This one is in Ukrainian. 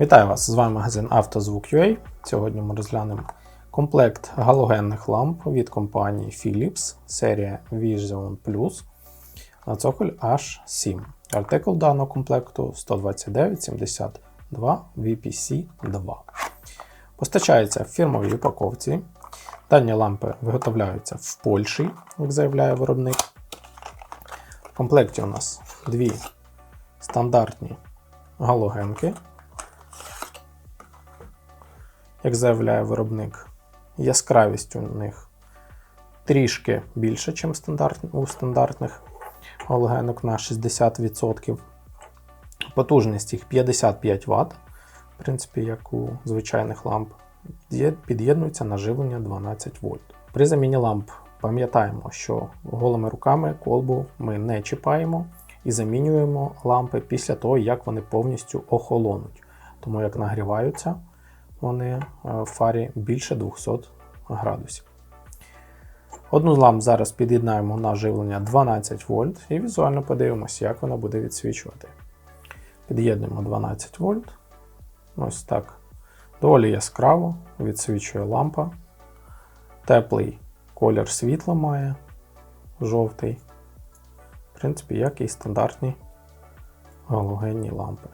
Вітаю вас! З вами магазин «Автозвук.UA». Сьогодні ми розглянемо комплект галогенних ламп від компанії Philips, серія Vision Plus на цоколь H7. Артикул даного комплекту 12972 VPC2. Постачається в фірмовій упаковці. Дані лампи виготовляються в Польщі, як заявляє виробник. В комплекті у нас дві стандартні галогенки. Як заявляє виробник, яскравість у них трішки більше, ніж у стандартних галогенок на 60%. Потужність їх 55 Вт, в принципі, як у звичайних ламп, під'єднується на живлення 12 вольт. При заміні ламп пам'ятаємо, що голими руками колбу ми не чіпаємо і замінюємо лампи після того, як вони повністю охолонуть. Тому як нагріваються, вони е, в фарі більше 200 градусів. Одну ламп зараз під'єднаємо на живлення 12 вольт і візуально подивимося, як вона буде відсвічувати. Під'єднуємо 12 вольт. Ось так. Доволі яскраво відсвічує лампа. Теплий колір світла має, жовтий. В принципі, як і стандартні галогенні лампи.